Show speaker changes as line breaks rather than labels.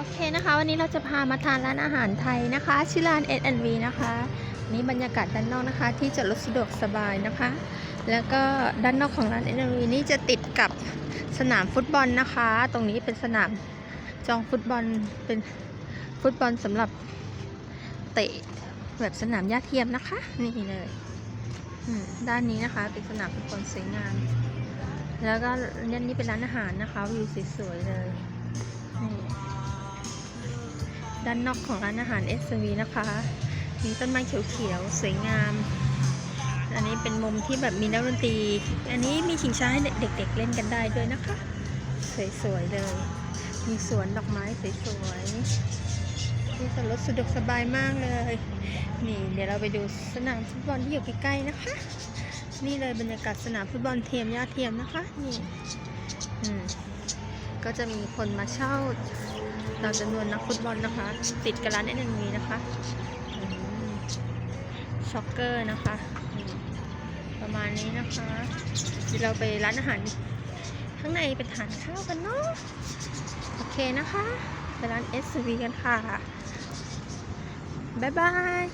โอเคนะคะ วันนี้เราจะพามาทานร้านอาหารไทยนะคะ ชื่อร้าน S&V นะคะนี่บรรยากาศด้านนอกนะคะ ที่จอดรถสะดวกสบายนะคะ แล้วก็ด้านนอกของร้าน S&V นี่จะติดกับสนามฟุตบอลนะคะ ตรงนี้เป็นสนามจองฟุตบอลเป็นฟุตบอลสำหรับเตะแบบสนามหญ้าเทียมนะคะ นี่เลยด้านนี้นะคะเป็นสนามฟุตบอลสวยงามแล้วก็ด้านนี้เป็นร้านอาหารนะคะวิวสวยๆเลยนี่ ด้านนอกของร้านอาหาร s อ v นะคะ มีต้นไม้เขียวๆ สวยงาม อันนี้เป็นมุมที่แบบมีนักดนตรี อันนี้มีชิงช้าให้เด็กๆเล่นกันได้ด้วยนะคะ สวยๆเลย มีสวนดอกไม้สวยๆที่จอดรถสะดวกสบายมากเลย นี่เดี๋ยวเราไปดูสนามฟุตบอลที่อยู่ใกล้ๆนะคะ นี่เลยบรรยากาศสนามฟุตบอลเทียมยาเทียมนะคะ นี่ อืม ก็จะมีคนมาเช่า เราจำนวนนักฟุตบอลนะคะ ติดกับร้านเอ็นมีนะคะช็อกเกอร์นะคะ ประมาณนี้นะคะเดี๋ยวเราไปร้านอาหารข้างในไปทานข้าวกันเนาะโอเคนะคะไปร้าน s อ v กันค่ะ บ๊ายบาย